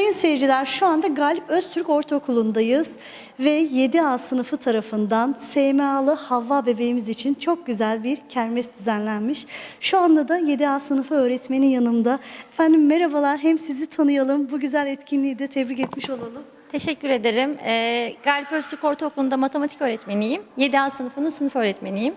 Sayın seyirciler şu anda Galip Öztürk Ortaokulu'ndayız ve 7A sınıfı tarafından SMA'lı Havva bebeğimiz için çok güzel bir kermes düzenlenmiş. Şu anda da 7A sınıfı öğretmeni yanımda. Efendim merhabalar hem sizi tanıyalım bu güzel etkinliği de tebrik etmiş olalım. Teşekkür ederim. Ee, Galip Öztürk Ortaokulu'nda matematik öğretmeniyim. 7A sınıfının sınıf öğretmeniyim.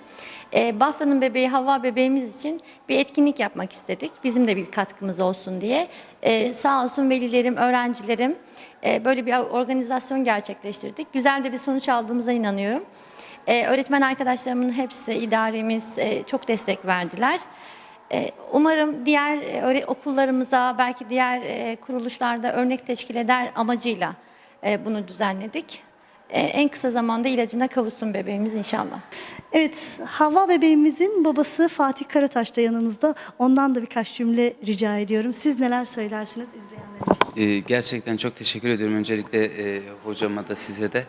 Ee, Bafra'nın bebeği Havva bebeğimiz için bir etkinlik yapmak istedik. Bizim de bir katkımız olsun diye. Ee, sağ olsun velilerim, öğrencilerim e, böyle bir organizasyon gerçekleştirdik. Güzel de bir sonuç aldığımıza inanıyorum. Ee, öğretmen arkadaşlarımın hepsi, idaremiz e, çok destek verdiler. Umarım diğer e, okullarımıza, belki diğer e, kuruluşlarda örnek teşkil eder amacıyla e, bunu düzenledik. E, En kısa zamanda ilacına kavuşsun bebeğimiz inşallah. Evet Havva bebeğimizin babası Fatih Karataş da yanımızda. Ondan da birkaç cümle rica ediyorum. Siz neler söylersiniz izleyenler için? Ee, gerçekten çok teşekkür ediyorum öncelikle e, hocama da size de.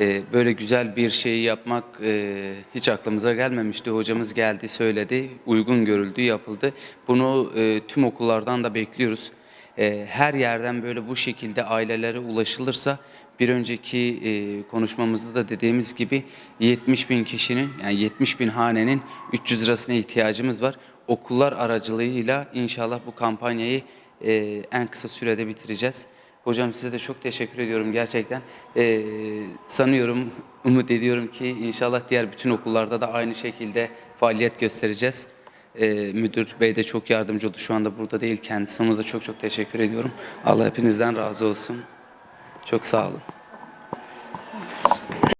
E, böyle güzel bir şeyi yapmak e, hiç aklımıza gelmemişti. Hocamız geldi, söyledi, uygun görüldü, yapıldı. Bunu e, tüm okullardan da bekliyoruz. E, her yerden böyle bu şekilde ailelere ulaşılırsa bir önceki e, konuşmamızda da dediğimiz gibi 70 bin kişinin yani 70 bin hanenin 300 lirasına ihtiyacımız var. Okullar aracılığıyla inşallah bu kampanyayı e, en kısa sürede bitireceğiz. Hocam size de çok teşekkür ediyorum gerçekten. E, sanıyorum, umut ediyorum ki inşallah diğer bütün okullarda da aynı şekilde faaliyet göstereceğiz. E, müdür bey de çok yardımcı oldu. Şu anda burada değil kendisi. Ona da çok çok teşekkür ediyorum. Allah hepinizden razı olsun. Çok sağ olun.